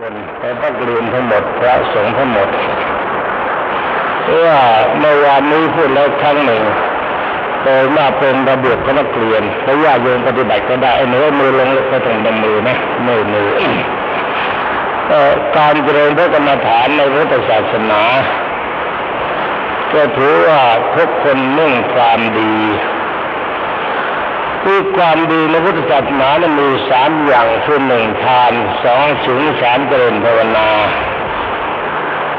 คนแต่ต้องเรียนทั้งหมดพระสงฆ์ทั้งหมดว่าเมื่อวานนี้พูดแล้วครั้งหนึ่งโดยมาเป็นระเบียบของนักเรียนและญาโยมปฏิบัติก็ได้ไอ้หนูเอมือลงก็ต้องดมมือนะมือมือเอ่อการเจริญพระกรรมฐานในพุทธศาสนา ก็ถือว่าทุกคนมุ่งความดี คือความดีในพุทธศาสนานั้นมีสามอย่างคือหนึ่งทานสองศีลสามเจริญภาวนา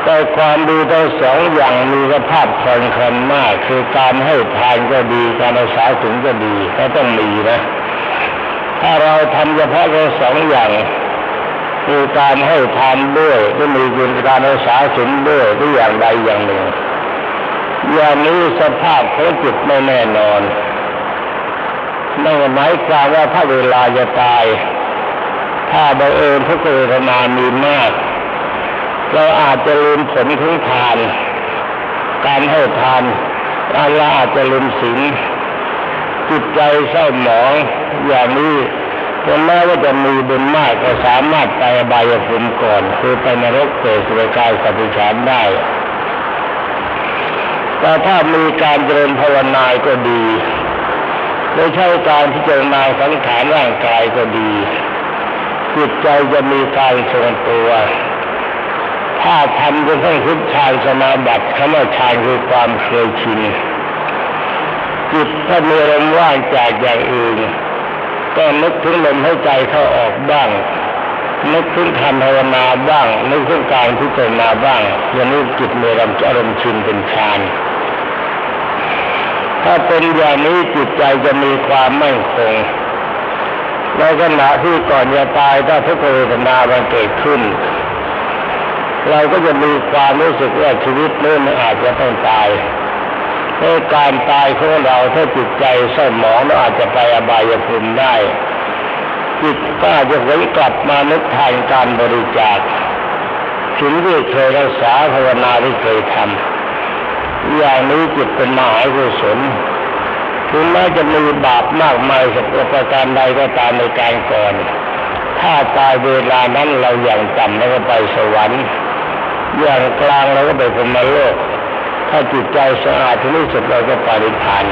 แต่ความดีทั้งสองอย่างมีสภาพสำคัญมาก คือการให้ทานก็ดีการรักษาศีลก็ดีก็ต้องมีนะ ถ้าเราทำเฉพาะทั้งสองอย่างมีการให้ทานด้วยหรือมีการรักษาศีลด้วยหรืออย่างใดอย่างหนึ่งอย่างนี้สภาพของจิตไม่แน่นอน นั่นหมายความว่าถ้าเวลาจะตาย ถ้าบังเอิญทุกเวทนามีมาก เราอาจจะลืมผลของทาน การให้ทานเราอาจจะลืมศีลจิตใจเศร้าหมองอย่างนี้ถึงแม้ว่าจะมีบุญมากก็สามารถไปอบายภูมิก่อน คือไปนรกเปรตสุรกายสัตว์ฉานได้ แต่ถ้ามีการเจริญภาวนาก็ดี โดยใช้การพิจารณาสังขารร่างกายก็ดี จิตใจจะมีการทรงตัว ถ้าทำจนต้องพุทธฌานสมาบัติคำว่าฌานคือความเคยชินจิตถ้ามีลมว่างจากอย่างอื่น ก็นึกถึงลมหายใจเข้าออกบ้างนึกถึงคำภาวนาบ้างนึกถึงการพิจารณาบ้างอย่างนี้จิตมีอารมณ์ชินเป็นฌาน ถ้าเป็นอย่างนี้จิตใจจะมีความมั่นคงในขณะที่ก่อนจะตายถ้าทุกขเวทนามันเกิดขึ้น เราก็จะมีความรู้สึกว่าชีวิตนี้มันอาจจะต้องตายในการตายของเราถ้าจิตใจเศร้าหมองเราอาจจะไปอบายภูมิได้ จิตก็อาจจะหวนกลับมานึกทานการบริจาคสิ่งที่เคยรักษาภาวนาที่เคยทำ อย่างนี้จิตเป็นมหากุศลถึงแม้จะมีบาปมากมายสักประการใดก็ตามในการก่อน ถ้าตายเวลานั้นเราอย่างจำแล้วก็ไปสวรรค์ อย่างกลางเราก็ไปพรมโลก ถ้าจิตใจสะอาดที่ที่สุดเราก็ปฏิพาน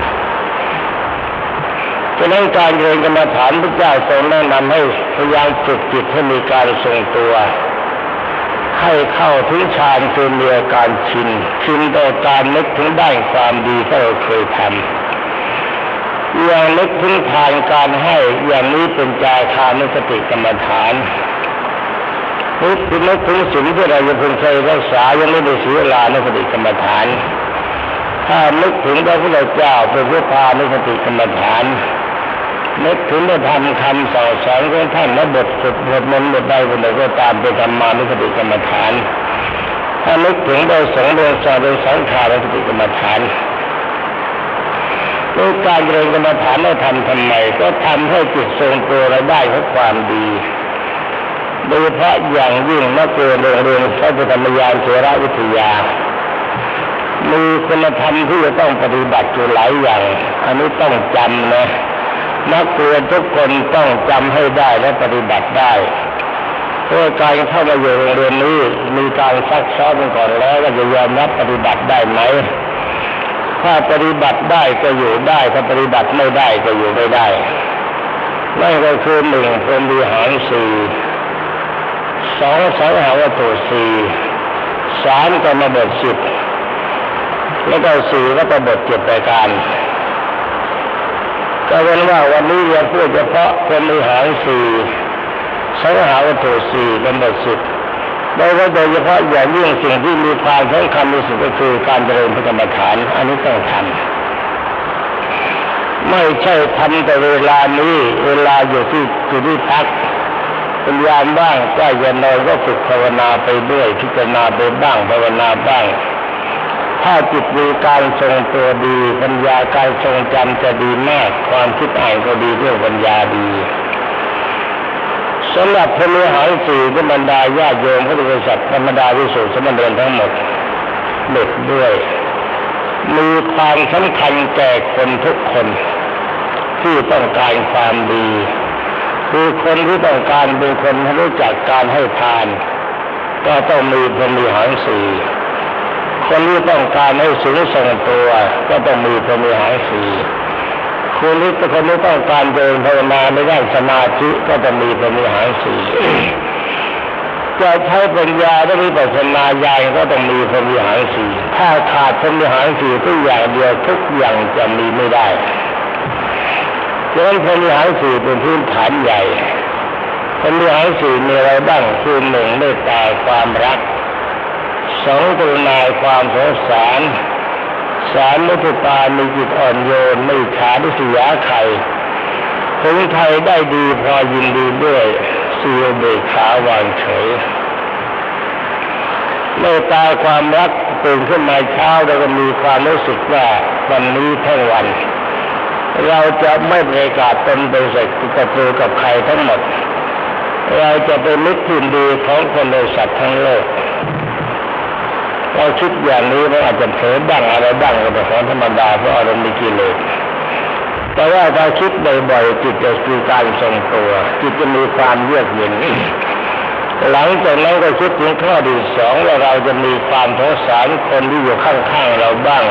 ฉะนั้นการเรียนกรรมฐานพระเจ้าทรงแนะนำให้พยายามฝึกจิตให้มีการทรงตัว ให้เข้าถึงฌานคือมีอการชิน ชินต่อการนึกถึงได้ความดีที่เราเคยทำอย่างนึกถึงทานการให้อย่างนี้เป็นจาคานสติกรรมฐานนึกถึงนึกถึงสิ่งที่เราจะพึงเคยรักษายังไม่ได้เสียเวลานสติกรรมฐาน ถ้านึกถึงพระพุทธเจ้าเป็นพุทธานุสติกรรมฐาน นึกถึงได้ทำคำสอนสอนของท่านและบทสุดบทมันบทใดบทใดก็ตามเป็นธรรมานุสติกรรมฐาน ถ้านึกถึงได้สองเดือนสอนเป็นสังขานุสติกรรมฐานด้วยการเรียนกรรมฐานเราทำทำไมก็ทำให้จิตทรงตัวเราได้เพราะความดีโดยเฉพาะอย่างยิ่งนักเรียนโรงเรียนพระพุทธมยานเทระวิทยามีคุณธรรมที่จะต้องปฏิบัติอยู่หลายอย่าง อันนี้ต้องจำนะ นักเรียนทุกคนต้องจำให้ได้และปฏิบัติได้เพราะการเข้ามาอยู่โรงเรียนนี้มีการซักซ้อมกันก่อนแล้วว่าจะยอมรับปฏิบัติได้ไหม ถ้าปฏิบัติได้ก็อยู่ได้ ถ้าปฏิบัติไม่ได้ก็อยู่ไม่ได้นั่นก็คือหนึ่งพรมวิหารสี่สองสังหาวัตถุสี่สามกรรมบทสิบแล้วก็สี่วัตบทเจ็ดประการ ก็เป็นว่าวันนี้เราพูดเฉพาะพรหมวิหารสี่สังหาวัตถุสี่กรรมบทสิบโดยว่าโดยเฉพาะอย่างยิ่งสิ่งที่มีความสำคัญที่สุดก็คือการเจริญพระกรรมฐานอันนี้ต้องทำไม่ใช่ทำแต่เวลานี้เวลาอยู่ที่อยู่ที่พักเป็นยามบ้างใกล้จะนอนก็ฝึกภาวนาไปด้วยพิจารณาไปบ้างภาวนาบ้าง ถ้าจิตมีการทรงตัวดีปัญญาการทรงจำจะดีมากความคิดอ่านก็ดีด้วยปัญญาดีสำหรับพระมหาสี่ก็บรรดาญาโยมพระบริษัทธรรมดาวิสุทธิสมณเณรทั้งหมดเด็กด้วย มีความสำคัญแก่คนทุกคนที่ต้องการความดี คือคนที่ต้องการเป็นคนรู้จักการให้ทาน ก็ต้องมีพรหมีหารสี่ คนที่ต้องการให้สูงส่งตัว ก็ต้องมีพรมีหารสีคนที่คนที่ต้องการเดินภาวนาในด้านสมาธิก็ต้องมีพรมีหารสีจะใช้ปัญญาและวิปัสสนาญาณก็ต้องมีพรมิหารสีถ้าขาดพรมิหารสีทุกอย่างเดียวทุกอย่างจะมีไม่ได้ดังนั้นพรมิหารสี่เป็นพื้นฐานใหญ่พรมิหารสี่มีอะไรบ้างคือหนึ่งเมตตาความรัก สองกรุณาความสงสารสามมุทุตามีจิตอ่อนโยนไม่ขาดิสยาไข่ถึงไทยได้ดีพอยินดีด้วยสีเบกขาวางเฉยเมตตาความรักตื่นขึ้นมาเช้าแล้วก็มีความรู้สึกว่าวันนี้ทั้งวัน เราจะไม่ประกาศตนเป็นศัตรูกับใครทั้งหมด เราจะเป็นมิตรที่ดีของคนในสัตว์ทั้งโลก เราคิดอย่างนี้เราอาจจะเผลอบ้างอะไรบ้างก็เป็นของธรรมดาเพราะอารมณ์มีกิเลสแต่ว่าถ้าคิดบ่อยๆจิตจะมีการทรงตัว จิตจะมีความเยือกเย็นหลังจากนั้นก็คิดถึงข้อที่สองว่าเราจะมีความสงสารคนที่อยู่ข้างๆเราบ้าง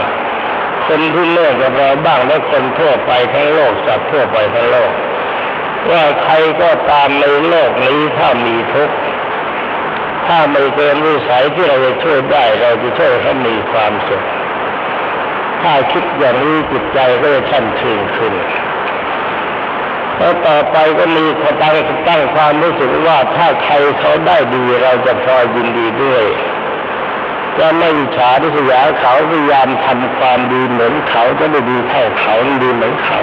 คนที่เลิกกับเราบ้างและคนทั่วไปทั้งโลกสัตว์ทั่วไปทั้งโลก ว่าใครก็ตามในโลกนี้ถ้ามีทุกข์ ถ้าไม่เกินวิสัยที่เราจะช่วยได้ เราจะช่วยเขามีความสุข ถ้าคิดอย่างนี้จิตใจก็จะช่ำชื่นขึ้นแล้วต่อไปก็มีคนตั้งตั้งความรู้สึกว่าถ้าใครเขาได้ดีเราจะพลอยยินดีด้วยจะไม่อิจฉาทิษยาเขาพยายามทำความดีเหมือนเขาจะได้ดีเท่าเขาดีเหมือนเขา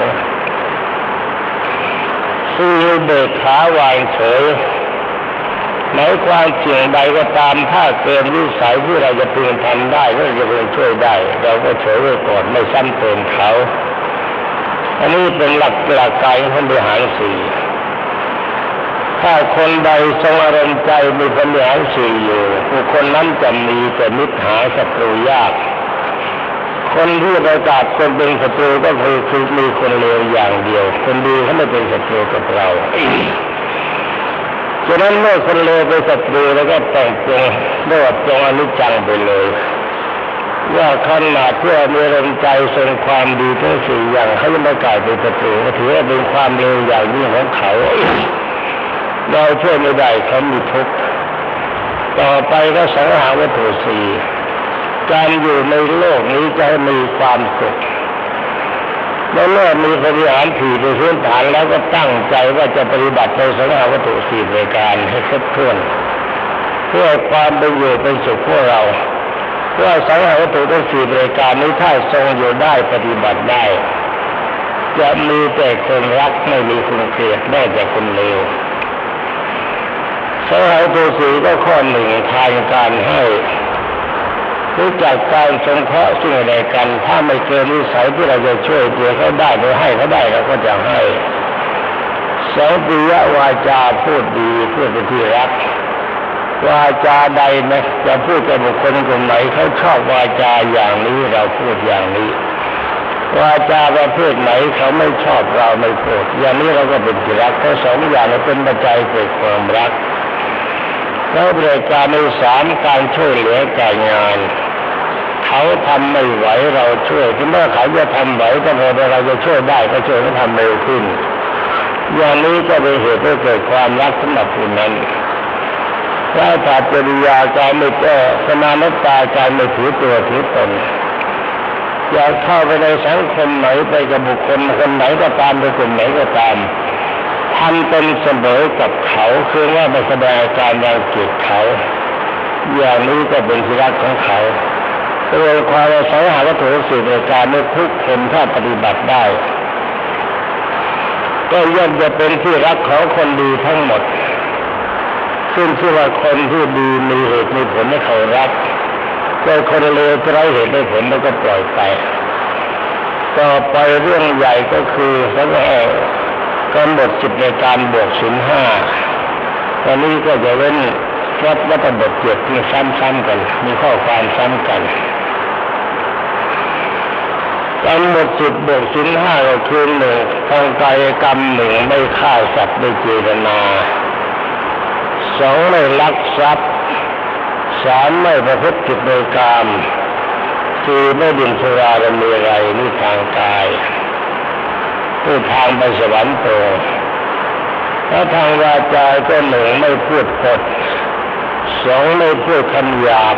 คือเบิกขาวางเฉย หมายความเสี่ยงใดก็ตามถ้าเกินวิสัยที่เราจะพึงทำได้ก็จะพึงช่วยได้ เราก็เฉยไว้ก่อนไม่ซ้ำเติมเขาอันนี้เป็นหลักหลักการของบริหารสี่ถ้าคนใดทรงอารมณ์ใจมีบริหารสี่อยู่บุคคลนั้นจะมีแต่มิตรหาศัตรูยาก คนที่ประกาศคนเป็นศัตรูก็คือคือมีคนเลวอย่างเดียว คนดีเขาไม่เป็นศัตรูกับเรา ฉะนั้นเมื่อคนเลวเป็นศัตรูแล้วก็แต่งจงเรียกว่าจงอนิจจังไปเลยว่าขนาดเพื่อมีลมใจทรงความดีทั้งสี่อย่างเขาจะไม่กลายเป็นศัตรูก็ถือว่าเป็นความเลวอย่างยิ่งของเขาเราช่วยไม่ได้เขามีทุกข์ต่อไปก็สังหารวัตถุสี่การอยู่ในโลกนี้จะให้มีความสุข เมื่อเมื่อมีบริหารถี่เป็นพื้นฐานแล้วก็ตั้งใจว่าจะปฏิบัติในสังหาวัตถุสี่รายการให้ครบถ้วน เพื่อความเป็นอยู่เป็นสุขพวกเราเพื่อสังหาวัตถุทั้งสี่รายการนี้ถ้าทรงอยู่ได้ปฏิบัติได้ จะมีแต่คนรักไม่มีคนเกลียดได้แต่คนเลวสังหาวัตถุสี่ก็ข้อหนึ่งทานการให้ รู้จักการสงเคราะห์ซึ่งอะไรกัน ถ้าไม่เกินวิสัยที่เราจะช่วยเดียเขาได้หรือให้เขาได้เราก็จะให้สองปิยวาจาพูดดีพูดเป็นที่รักวาจาใดนะจะพูดกับบุคคลคนไหนเขาชอบวาจาอย่างนี้เราพูดอย่างนี้ วาจาประเภทไหนเขาไม่ชอบเราไม่พูดอย่างนี้เราก็เป็นที่รักทั้งสองอย่างนี้เป็นปัจจัยเกิดความรักแล้วบริการในสามการช่วยเหลือการงาน เขาทำไม่ไหวเราช่วยที่เมื่อเขาจะทำไหวก็พอเราจะช่วยได้ก็ช่วยเขาทำเร็วขึ้น อย่างนี้ก็เป็นเหตุให้เกิดความรักสำหรับผู้นั้นถ้าขาดจริยาการไม่แก้สมานุตาการไม่ถือตัวถือตนอยากเข้าไปในสังคมไหนไปกับบุคคลคนไหนก็ตามไปกลุ่มไหนก็ตามทำเป็นเสมอกับเขาคือว่าไม่แสดงการยังเกียดเขา อย่างนี้ก็เป็นที่รักของเขา โดยความว่าสังหาวัตถุสิ่งในการไม่ทุกคนถ้าปฏิบัติได้ ก็ย่อมจะเป็นที่รักของคนดีทั้งหมด ซึ่งชื่อว่าคนที่ดีมีเหตุมีผลให้เขารักแต่คนเลวไร้เหตุไม่ผลแล้วก็ปล่อยไป ต่อไปเรื่องใหญ่ก็คือสังหารกำหนดจิตในการบวกสินย์ห้าตอนนี้ก็จะเว้นวัดวัตบทเจ็ดที่ซ้ำๆกัน มีข้อความซ้ำกัน กำหนดจิตบวกสินห้าก็คือหนึ่งทางกายกรรมหนึ่งไม่ฆ่าสัตว์ไม่เจตนาสองไม่ลักทรัพย์สามไม่ประพฤติผิดโดยกามสี่ไม่ดื่มสุราและมีอะไรนี่ทางกายนี่ทางไปสวรรค์โตแล้วทางวาจาก็หนึ่งไม่พูดปดสองไม่พูดคำหยาบ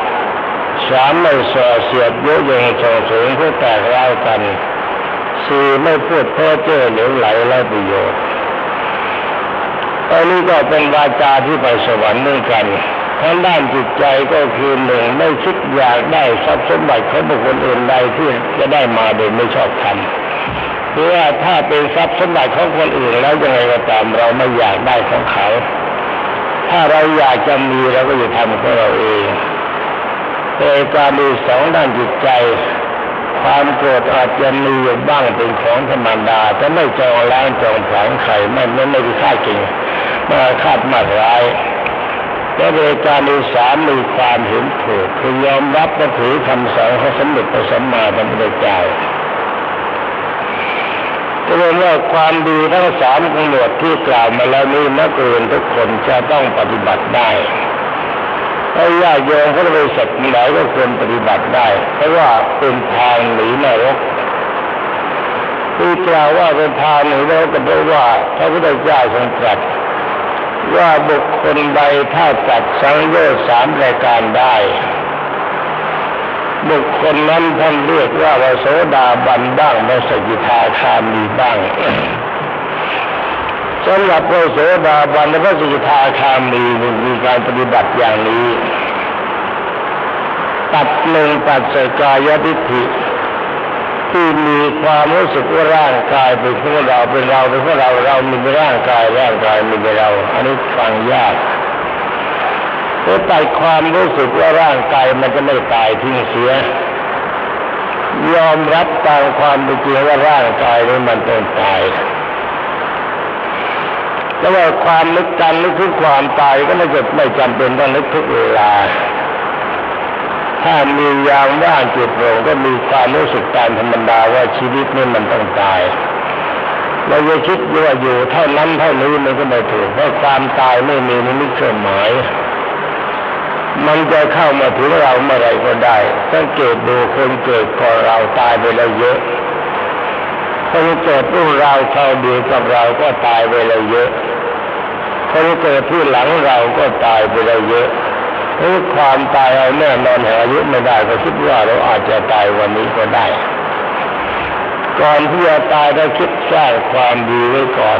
สามไม่ส่อเสียดเยอะยงส่งเสริมเพื่อแตกร้าวกันสี่ไม่พูดเพ้อเจ้อเหลวไหลไร้ประโยชน์อันนี้ก็เป็นวาจาที่ไปสวรรค์เหมือนกันทางด้านจิตใจก็คือหนึ่งไม่คิดอยากได้ทรัพย์สมบัติของบุคคลอื่นใดที่จะได้มาโดยไม่ชอบธรรมหรือว่าถ้าเป็นทรัพย์สมบัติของคนอื่นแล้วยังไงก็ตามเราไม่อยากได้ของเขา ถ้าเราอยากจะมีเราก็จะทำของเราเอง แต่การมีสองด้านจิตใจ ความโกรธอาจจะมีอยู่บ้างเป็นของธรรมดาแต่ไม่จองล้างจองผลาญใครไม่ไม่ไม่ได้ฆ่าจริงมาคาดมาร้ายและโดยการมีสามมีความเห็นถูกคือยอมรับและถือคำสอนของสมเด็จพระสัมมาสัมพุทธเจ้าก็เป็นว่าความดีทั้งสามของหนดที่กล่าวมาแล้วนี้นักเรียนทุกคนจะต้องปฏิบัติได้ ถ้าญาติโยมเขาบริสุทธิ์ไหนก็ควรปฏิบัติได้ เพราะว่าเป็นทางหนีนรกที่กล่าวว่าเป็นทางหนีนรกก็เพราะว่าพระพุทธเจ้าทรงตรัสว่าบุคคลใดถ้าจัดสังโยชน์สามรายการได้ บุคคลนั้นท่านเรียกว่าพระโสดาบันบ้างพระสกิทาคามีบ้าง สำหรับพระโสดาบันและพระสกิทาคามีมีการปฏิบัติอย่างนี้ ตัดหนึ่งตัดสกายทิฏฐิที่มีความรู้สึกว่าร่างกายเป็นของเราเป็นเราเป็นของเราเรามีร่างกายร่างกายมีเรา อันนี้ฟังยากเพราะตัดความรู้สึกว่าร่างกายมันจะไม่ตายทิ้งเสีย ยอมรับตามความเป็นจริงว่าร่างกายนี้มันต้องตาย แล้วว่าความนึกการนึกถึงความตายก็ไม่จะไม่จำเป็นต้องนึกทุกเวลา ถ้ามียามว่างจิตโปร่งก็มีความรู้สึกตามธรรมดาว่าชีวิตนี้มันต้องตายเราจะคิดว่าอยู่เท่านั้นเท่านี้มันก็ไม่ถูกเพราะความตายไม่มีนิมิตเครื่องหมายมันจะเข้ามาถึงเราเมื่อไรก็ได้สังเกตดูคนเกิดก่อนเราตายไปแล้วเยอะคนเกิดรุ่นเราเข้าเดียวกับเราก็ตายไปแล้วเยอะ คนเกิดที่หลังเราก็ตายไปแล้เยอะเพราะความตายเอาแน่นอนแห่งอายุไม่ได้ก็คิดว่าเราอาจจะตายวันนี้ก็ได้ ก่อนที่จะตายเราคิดสร้างความดีไว้ก่อน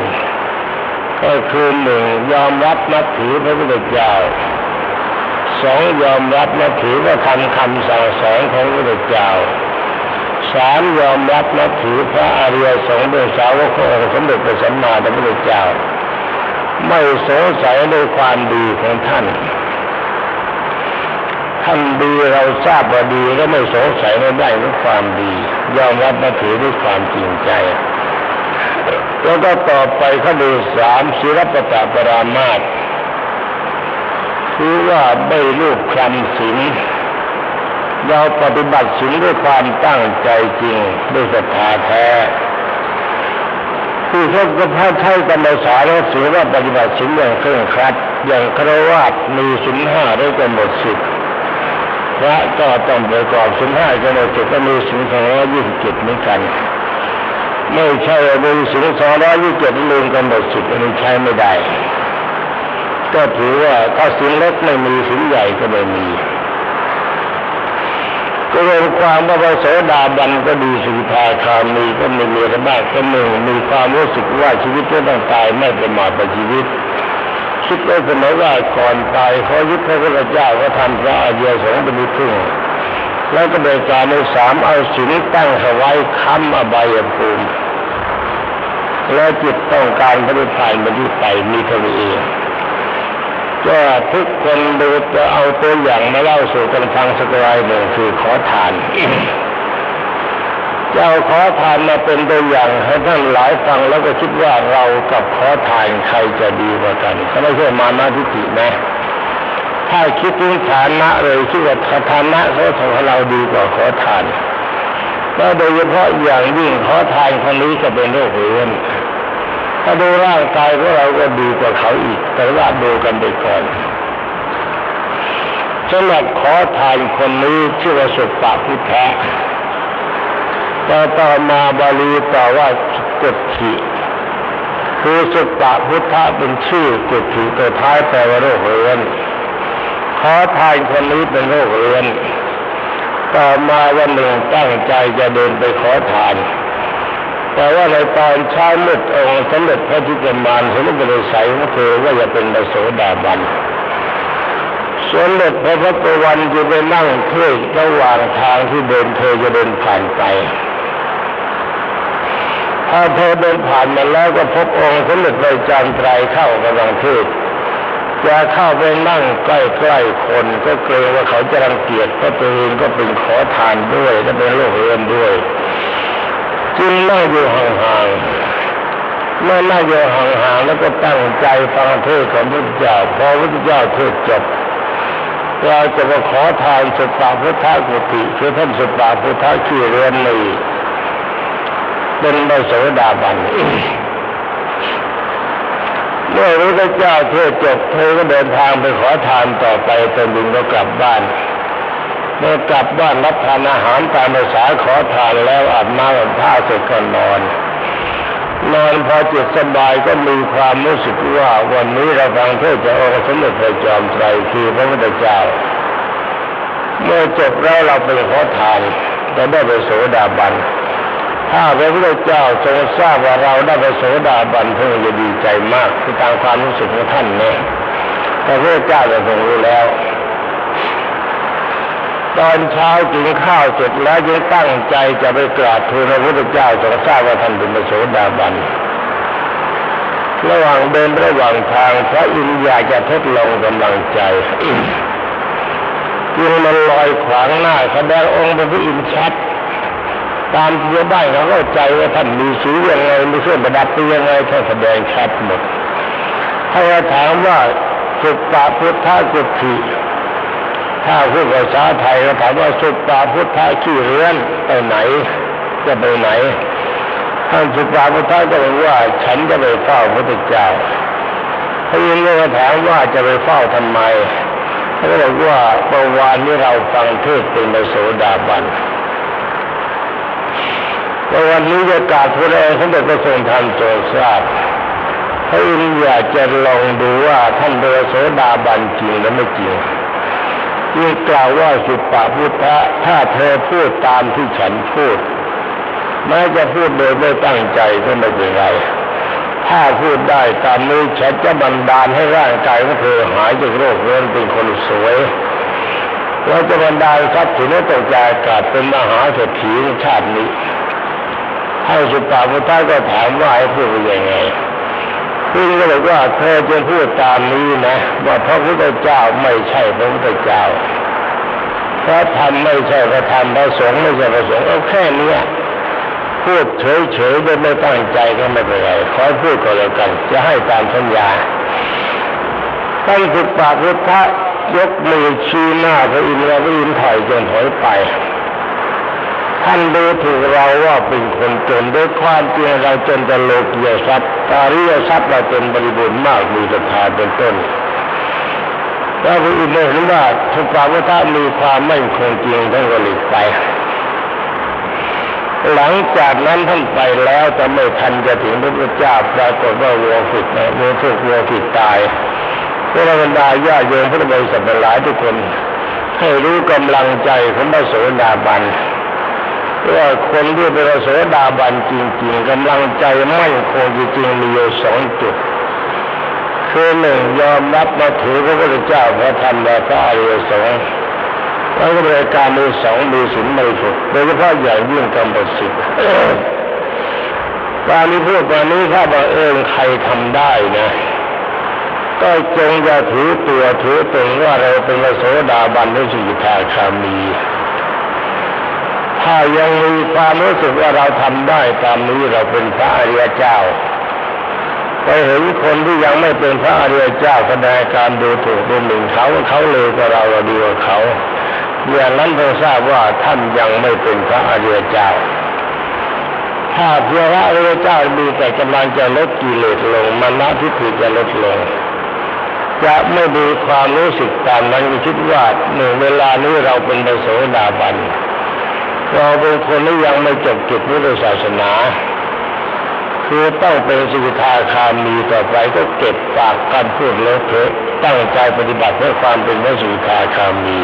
ก็คือหนึ่งยอมรับนับถือพระพุทธเจ้าสองยอมรับนับถือว่าทำคำสั่งสอนของพระพุทธเจ้าสามยอมรับนับถือพระอริยสงฆ์เป็นสาวกของสมเด็จพระสัมมาสัมพุทธเจ้า ไม่สงสัยในความดีของท่าน ท่านดีเราทราบว่าดีก็ไม่สงสัยไม่ได้ในความดียอมรับนับถือด้วยความจริงใจ แล้วก็ต่อไปข้อดูสามศิลปตปรามาตคือว่าไม่รูปคำศีลเราปฏิบัติศีลด้วยความตั้งใจจริงด้วยศรัทธาแท้ ที่เขาก็พาใช้กันในสารสือว่าปฏิบัติศีลอย่างเคร่งครัดอย่างครวาสมีศีลห้าได้กำหนดสิบพระก็ต้องประกอบศีลห้ากำหนดสิบก็มีศีลสองร้อยยี่สิบเจ็ดเหมือนกัน ไม่ใช่มีศีลสองร้อยยี่สิบเจ็ดลืมกำหนดสิบอันนี้ใช้ไม่ได้ ก็ถือว่าถ้าศีลเล็กไม่มีศีลใหญ่ก็ไม่มี รวมความว่าพระโสดาบันก็ดีสุทาคามีก็ไม่มีอไรบ้างก็หนึ่งมีความรู้สึกว่าชีวิตจะต้องตายไม่ประมาทต่อชีวิต คิดไว้เสมอว่าก่อนตายขอยึดพระพุทธเจ้าก็ทำพระอริยสงฆ์เป็นที่พึ่งแล้วก็โดยการในสามเอาศีลตั้งเอาไว้ค้ำอบายภูมิแล้วจิตต้องการพระนิพพานเป็นที่ไปมีเท่านี้เอง ก็ทุกคนดูจะเอาตัวอย่างมาเล่าสู่กันฟังสักรายหนึ่งคือขอทานจะเอาขอทานมาเป็นตัวอย่างให้ท่านหลายฟังแล้วก็คิดว่าเรากับขอทานใครจะดีกว่ากันก็ไม่ใช่มานาทิฏฐินะถ้าคิดถึงฐานะเลยคิดว่าฐานะเขาของเราดีกว่าขอทานแล้วโดยเฉพาะอย่างยิ่งขอทานคนนี้จะเป็นโรคเรื้อน ถ้าดูร่างกายของเราก็ดีกว่าเขาอีก แต่ว่าดูกันไปก่อนฉสำหรับขอทานคนนี้ชื่อว่าสุปปะพุทธะแต่ต่อมาบาลีต่อว่ากุฏิคือสุปปะพุทธะเป็นชื่อกุฏิตัวท้ายแปลว่าโรคเรื้อนขอทานคนนี้เป็นโรคเรื้อนต่อมาวันหนึ่งตั้งใจจะเดินไปขอทาน แต่ว่าในตอนเช้ามืดองค์สมเด็จพระจิตรมานสมเด็จพระสัยของเธอว่าจะเป็นพระโสดาบันสมเด็จพระพุทธวันจะไปนั่งเทศระหว่างทางที่เดินเธอจะเดินผ่านไป ถ้าเธอเดินผ่านมาแล้วก็พบองค์สมเด็จพระจันทร์ไตรเข้ากำลังเทศจะเข้าไปนั่งใกล้ๆคนก็เกรงว่าเขาจะรังเกียจเพราะตัวเองก็เป็นขอทานด้วยและเป็นโรคเรื้อนด้วย จึงนั่งอยู่ห่างๆเมื่อนั่งอยู่ห่างๆแล้วก็ตั้งใจฟังเทศของพระเจ้าพอพระเจ้าเทศจบเราจะมาขอทานสุปาพุทธกุติคือท่านสุปาพุทธขี้เรือนนี้เป็นพระโสดาบันเมื่อพระเจ้าเทศจบเธอก็เดินทางไปขอทานต่อไปตอนดึงก็กลับบ้าน เมื่อกลับบ้านรับทานอาหารตามภาษาขอทานแล้วอาบน้ำอาบท่าเสร็จก็นอน นอนพอจิตสบายก็มีความรู้สึกว่าวันนี้เราฟังเทศจากองค์สมเด็จพระจอมไตรคือพระพุทธเจ้า เมื่อจบแล้วเราไปขอทานจะได้ไปโสดาบันถ้าพระพุทธเจ้าทรงทราบว่าเราได้ไปโสดาบันท่านจะดีใจมากคือตามความรู้สึกของท่านเนี่ยแต่พระเจ้าจะทรงรู้แล้ว ตอนเช้ากินข้าวเสร็จแล้วยังตั้งใจจะไปกราบทูลพระพุทธเจ้าทรงทราบว่าท่านเป็นพระโสดาบันระหว่างเดินระหว่างทางพระอินทร์อยากจะทดลองกำลังใจจึงมันลอยขวางหน้าแสดงองค์เป็นพระอินทร์ชัด ตามที่ชาวบ้านเขาเข้าใจว่าท่านมีสียังไงมีเครื่อประดับเป็นยังไงท่านแสดงชัดหมดถ้าจะถามว่าสุปปาพุทธกุฏิ ถ้าพูดภาษาไทยก็ถามว่าสุปปาพุทธขี้เรือนไปไหน จะไปไหน ท่านสุปปาพุทธก็บอกว่า ฉันจะไปเฝ้าพระพุทธเจ้าพระอินก็ถามว่าจะไปเฝ้าทำไมเขาก็บอกว่าเมื่อวานนี้เราฟังเทศเป็นพระโสดาบันแต่วันนี้จะกราบพระองค์สมเด็จพระทรงธรรมทรทราบพระอินอยากจะลองดูว่าท่านเป็นโสดาบันจริงหรือไม่จริง จึงกล่าวว่าสุปปะพุทธะถ้าเธอพูดตามที่ฉันพูดแม้จะพูดโดยไม่ตั้งใจก็ไม่เป็นไร ถ้าพูดได้ตามนี้ฉันจะบันดาลให้ร่างกายของเธอหายจากโรคเรื้อนเป็นคนสวยเราจะบรรดาทรัพย์สินและตกใจอากาศเป็นมหาเศรษฐีในชาตินี้ให้สุปาพุทธะก็ถามว่าให้พูดยังไง พี่ก็บอกว่าเธอจะพูดตามนี้นะว่าพระพุทธเจ้าไม่ใช่พระพุทธเจ้าพระธรรมไม่ใช่พระธรรมพระสงฆ์ไม่ใช่พระสงฆ์เอาแค่นี้พูดเฉยๆโดยไม่ตั้งใจก็ไม่เป็นไรขอพูดก็แล้วกัน จะให้ตามสัญญาท่านสุปาพุทธะยกมือชี้หน้าพระอินทร์และพระอินทร์ถอยจนถอยไป ท่านดูถูกเราว่าเป็นคนจนด้วยความจริงเราจนแต่โลกียทรัพย์ตาริยทรัพย์เราเป็นบริบูรณ์มากมีศรัทธาเป็นต้นแล้วพระอินทร์เห็นว่าทุกความว่าถ้ามีความไม่คงจริงท่านก็หลีกไป หลังจากนั้นท่านไปแล้วแต่ไม่ทันจะถึงพระพุทธเจ้าปรากฏว่าวัวผิดนะวัวถูกวัวผิดตายพระบรรดาญาโยมพระบริษัทหลายทุกคน ให้รู้กำลังใจของพระโสดาบัน ว่าคนที่เป็นโสดาบันจริง ๆกำลังใจไม่คงจริงๆมีอยู่สองจุดคือหนึ่งยอมรับมาถือพระพุทธเจ้าพระธรรมและพระอริยสงฆ์แล้วก็บริการมีสองมีศีลไม่ฝึกโดยเฉพาะอย่างยิ่งกรรมสิทธิ์การนี้พูดตอนนี้ถ้าบังเอิญใครทำได้นะก็จงอย่าถือตัวถือตนว่าเราเป็นโสดาบันหรือสิกขาคามี ถ้ายังมีความรู้สึกว่าเราทำได้ตามนี้เราเป็นพระอริยเจ้าไปเห็นคนที่ยังไม่เป็นพระอริยเจ้าแสดงการดูถูกดูหมิ่นเขาเขาเลยกว่าเราเราดีกว่าเขาอย่างนั้นเราทราบว่าท่านยังไม่เป็นพระอริยเจ้า ถ้าพระอริยเจ้ามีแต่กำลังจะลดกิเลสลงมานะทิฏฐิจะลดลงจะไม่มีความรู้สึกตามนั้นคิดว่าหนึ่งเวลานี้เราเป็นพระโสดาบัน เราเป็นคนที่ยังไม่จบกิจพุทธศาสนา คือต้องเป็นสิกขาคามีต่อไปก็เก็บปากกันพูดเลอะเทอะตั้งใจปฏิบัติเพื่อความเป็นพระสิกขาคามี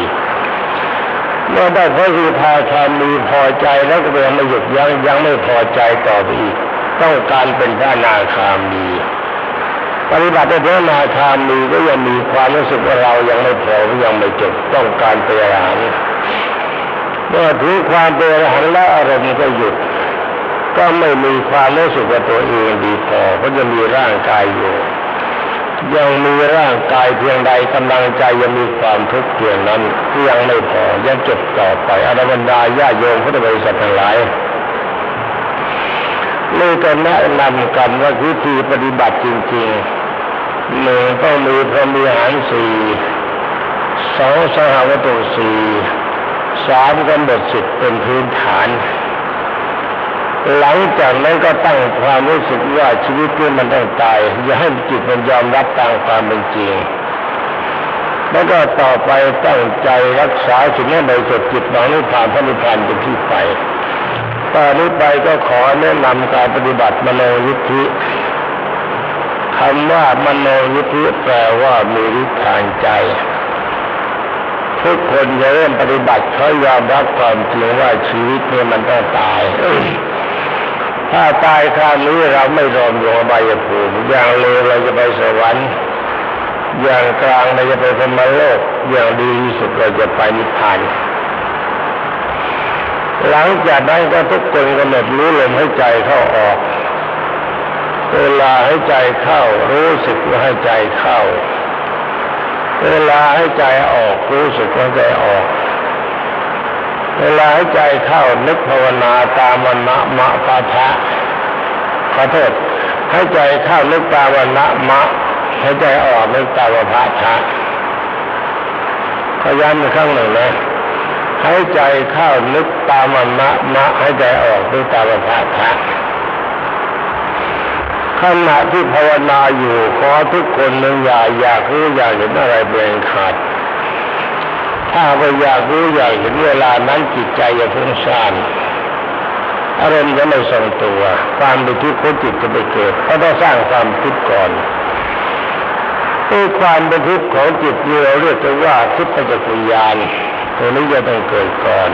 เมื่อได้พระสิกขาคามีพอใจแล้วก็ยังไม่หยุดยั้งยังไม่พอใจต่อไปอีกต้องการเป็นพระนาคามีปฏิบัติในพระอนาคามีก็ยังมีความรู้สึกว่าเรายังไม่พอยังไม่จบต้องการเป็นอรหันต์ เมื่อถึงความเป็นอรหันต์แล้วอารมณ์ก็หยุด ก็ไม่มีความรู้สึกว่าตัวเองดีพอเพราะยังมีร่างกายอยู่ ยังมีร่างกายเพียงใดกำลังใจยังมีความทุกข์เพียงนั้นยังไม่พอยังเก็บต่อไปอรบรรดาญาโยมพุทธบริษัททั้งหลายนี่ก็แนะนำกันว่าวิธีปฏิบัติจริงๆหนึ่งต้องมีพรหมีหารสี่สองสหวัตถุสี่ สามกำหนดสิทธิ์เป็นพื้นฐาน หลังจากนั้นก็ตั้งความรู้สึกว่าชีวิตนี้มันต้องตาย อย่าให้จิตมันยอมรับตามความเป็นจริงแล้วก็ต่อไปตั้งใจรักษาสิ่งนี้ในสุดจิตหนองนิพพานพระนิพพานเป็นที่ไปตอนนี้ไปก็ขอแนะนำการปฏิบัติมโนยิทธิคำว่ามโนยิทธิแปลว่ามีฤทธิ์ทางใจ ทุกคนจะเริ่มปฏิบัติเขายอมรับความจริงว่าชีวิตนี้มันต้องตาย ถ้าตายคราวนี้เราไม่รอมโยบายภูมิอย่างเลวเราจะไปสวรรค์ อย่างกลางเราจะไปพมโลก อย่างดีที่สุดเราจะไปนิพพานหลังจากนั้นก็ทุกคนกำหนดรู้ลมหายใจเข้าออก เวลาให้ใจเข้ารู้สึกว่าให้ใจเข้า เวลาให้ใจออกรู้สึกว่าใจออก เวลาให้ใจเข้านึกภาวนาตามวันนะมะปะทะขอโทษให้ใจเข้านึกตามวันนะมะให้ใจออกนึกตามวันพะทะขย้ำอีกครั้งหนึ่งนะให้ใจเข้านึกตามวันนะมะให้ใจออกนึกตามวันพะทะ ขณะที่ภาวนาอยู่ขอทุกคนหนึ่งอย่าอยากรู้อยากเห็นอะไรเป็นขาด ถ้าไปอยากรู้อยากเห็นเวลานั้นจิตใจจะฟุ้งซ่านอารมณ์จะไม่ทรงตัว ความเป็นทุกข์ของจิตจะไปเกิดเพราะต้องสร้างความทุกข์ก่อนด้วยความเป็นทุกข์ของจิตเราเรียกว่าทิพยกุญาณตัวนี้จะต้องเกิดก่อน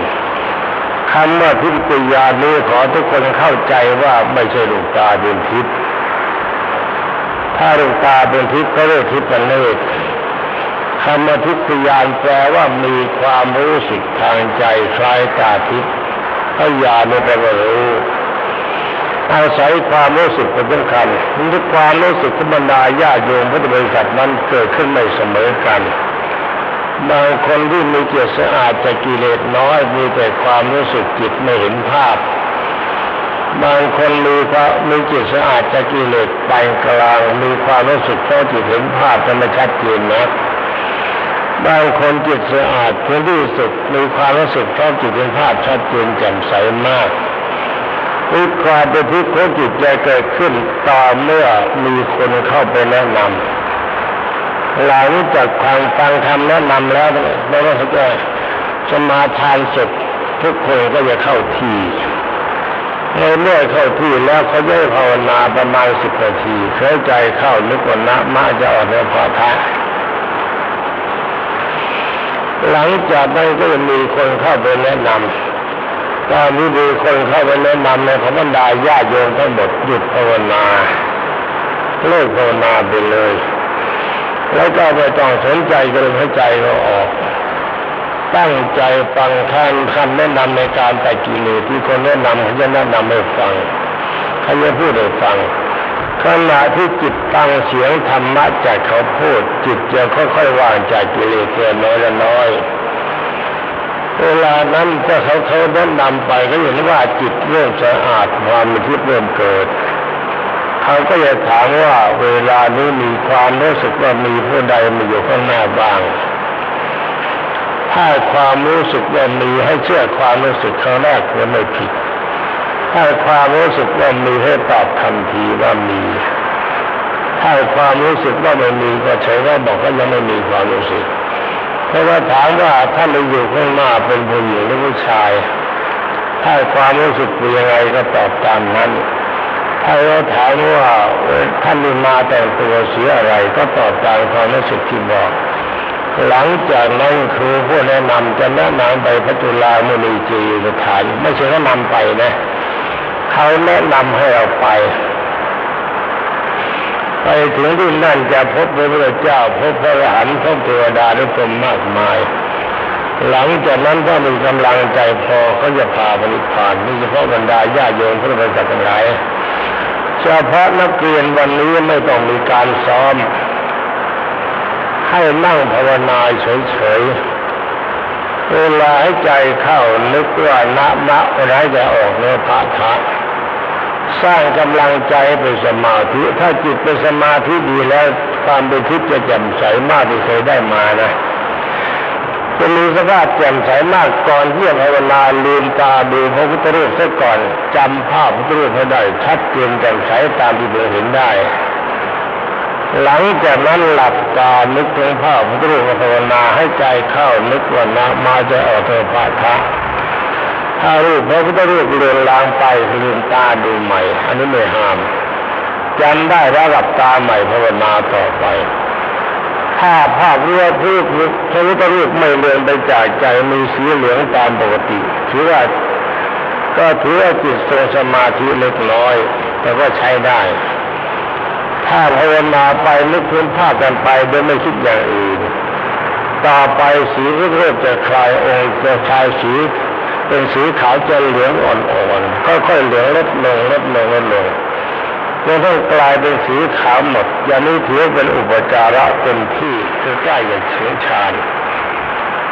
คำว่าทิพยกุญานี้ขอทุกคนเข้าใจว่าไม่ใช่ลูกตาเป็นทิพย์ ถ้าลูกตาเป็นทิพย์ก็เรียกทิพย์เป็นเนตรคำว่าทิพยานแปลว่ามีความรู้สึกทางใจคล้ายตาทิพย์พยานไม่แปลว่ารู้อาศัยความรู้สึกเป็นสำคัญทุกความรู้สึกที่บรรดาญาโยมพุทธบริษัทนั้นเกิดขึ้นไม่เสมอกันบางคนที่มีจิตสะอาดจากกิเลสน้อยมีแต่ความรู้สึกจิตไม่เห็นภาพ บางคนมีพระมีจิตสะอาดจากกิเลสไปกลางมีความรู้สึกเข้าจิตเห็นภาพแต่ไม่ชัดเจนนะบางคนจิตสะอาดเพื่อที่สุดมีความรู้สึกชอบจิตเป็นภาพชัดเจนแจ่มใสมากอีกความเป็นทุกข์ของจิตใจเกิดขึ้นต่อเมื่อมีคนเข้าไปแนะนำหลังจากฟังฟังคำแนะนำแล้วเราก็สึกว่าสมาทานเสร็จทุกคนก็จะเข้าที ในเมื่อเข้าที่แล้วเขาจะภาวนาประมาณสิบนาทีเคยใจเข้านึกว่านะมาจะออกในพอทะหลังจากนั้นก็จะมีคนเข้าไปแนะนำตอนนี้มีคนเข้าไปแนะนำในพระบรรดาญาโยมทั้งหมดหยุดภาวนาเลิกภาวนาไปเลย แล้วก็ไม่ต้องสนใจก็เลยให้ใจเราออก ตั้งใจฟังท่านคำแนะนำในการแต่กิเลสที่คนแนะนำเขาจะแนะนำให้ฟังเขาจะพูดให้ฟังขณะที่จิตฟังเสียงธรรมะจากเขาพูด จิตจะค่อยๆวางจากกิเลสเกินน้อยละน้อยเวลานั้นถ้าเขาเขาแนะนำไปก็เห็นว่าจิตเริ่มสะอาดความมีทิพย์เริ่มเกิดเขาก็จะถามว่าเวลานี้มีความรู้สึกว่ามีผู้ใดมาอยู่ข้างหน้าบ้าง ถ้าความรู้สึกว่ามีให้เชื่อความรู้สึกครั้งแรกจะไม่ผิด ถ้าความรู้สึกว่ามีให้ตอบทันทีว่ามี ถ้าความรู้สึกว่าไม่มีก็เฉยว่าบอกว่ายังไม่มีความรู้สึกเพราะว่าถามว่าท่านอยู่ข้างหน้าเป็นผู้หญิงหรือผู้ชาย ถ้าความรู้สึกเป็นยังไงก็ตอบตามนั้นถ้าเราถามว่าท่านมีมาแต่งตัวเสียอะไรก็ตอบตามความรู้สึกที่บอก หลังจากนั้นครูผู้แนะนำจะแนะนำไปพระจุลามณีจีสถานไม่ใช่เขานำไปนะเขาแนะนำให้เราไป ไปถึงที่นั่นจะพบพระพุทธเจ้าพบพระอรหันต์พบเทวดาและพรหมมากมาย หลังจากนั้นถ้ามีกำลังใจพอเขาจะพาไปนิพานนี่เฉพาะบรรดาญาโยมพุทธบริษัททั้งหลายเฉพาะนักเรียนวันนี้ไม่ต้องมีการซ้อม ให้นั่งภาวนาเฉยๆ เวลาให้ใจเข้านึกว่านะนะเวลาให้ใจออกเนื้อพระทะสร้างกำลังใจเป็นสมาธิ ถ้าจิตเป็นสมาธิดีแล้วความเป็นทิพย์จะแจ่มใสมากที่เคยได้มานะจะมีสภาพแจ่มใสมากก่อนที่จะภาวนาลืมตาดูพระพุทธรูปซะก่อนจำภาพพระพุทธรูปให้ได้ชัดเจนแจ่มใสตามที่เราเห็นได้ หลังจากนั้นหลับตานึกถึงภาพพระพุทธรูปภาวนาให้ใจเข้านึกว่านะมาจะออกเทพาทะถ้ารูปพระพุทธรูปเลือนลางไปลืมตาดูใหม่ อันนี้ไม่ห้ามจำได้แล้วหลับตาใหม่ภาวนาต่อไปถ้าภาพเรือรูปพระพุทธรูปไม่เลือนไปจากใจมีสีเหลืองตามปกติถือว่าก็ถือว่าจิตทรงสมาธิเล็กน้อย แต่ก็ใช้ได้ ถ้าภาวนาไปนึกถึงภาพกันไปโดยไม่คิดอย่างอื่น ต่อไปสีพระรูปจะคลายองค์จะคลายสีเป็นสีขาวจะเหลืองอ่อนๆค่อยๆเหลืองลดลงลดลงลดลงจนต้องกลายเป็นสีขาวหมดอย่างนี้ถือเป็นอุปจาระเต็มที่คือใกล้จะเฉียงชาน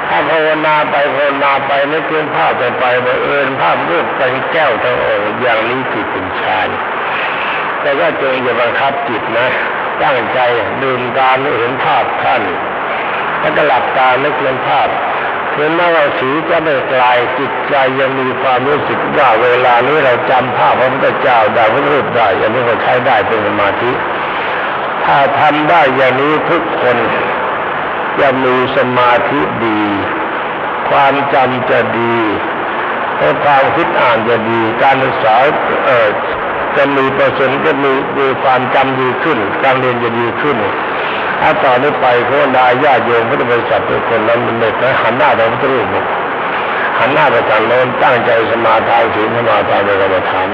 ถ้าภาวนาไปภาวนาไปนึกถึงภาพกันไปบังเอิญภาพรูปเป็นแก้วทั้งองค์อย่างนี้จิตเป็นฌาน แต่ก็จงอย่าบังคับจิตนะ ตั้งใจลืมตาเห็นภาพท่าน แล้วก็หลับตานึกเห็นภาพถึงแม้ว่าสีจะไม่กลายจิตใจยังมีความรู้สึกว่าเวลานี้เราจำภาพพระพุทธเจ้าได้พระรูปได้อย่างนี้ก็ใช้ได้เป็นสมาธิ ถ้าทำได้อย่างนี้ทุกคนจะมีสมาธิดี ความจำจะดีเพราะความคิดอ่านจะดี การศึกษาเอ่อ จะมีเปอร์เซ็นต์ก็มีมีความจำดีขึ้น การเรียนจะดีขึ้นถ้าต่อนนี้ไปโคดาญาโยมพุทธบริษัททุกคนนั้นมันไม่ไปหันหน้าไปพระรูปหันหน้าไปทางโน้นตั้งใจสมาทานศีลสมาทานในกรรมฐาน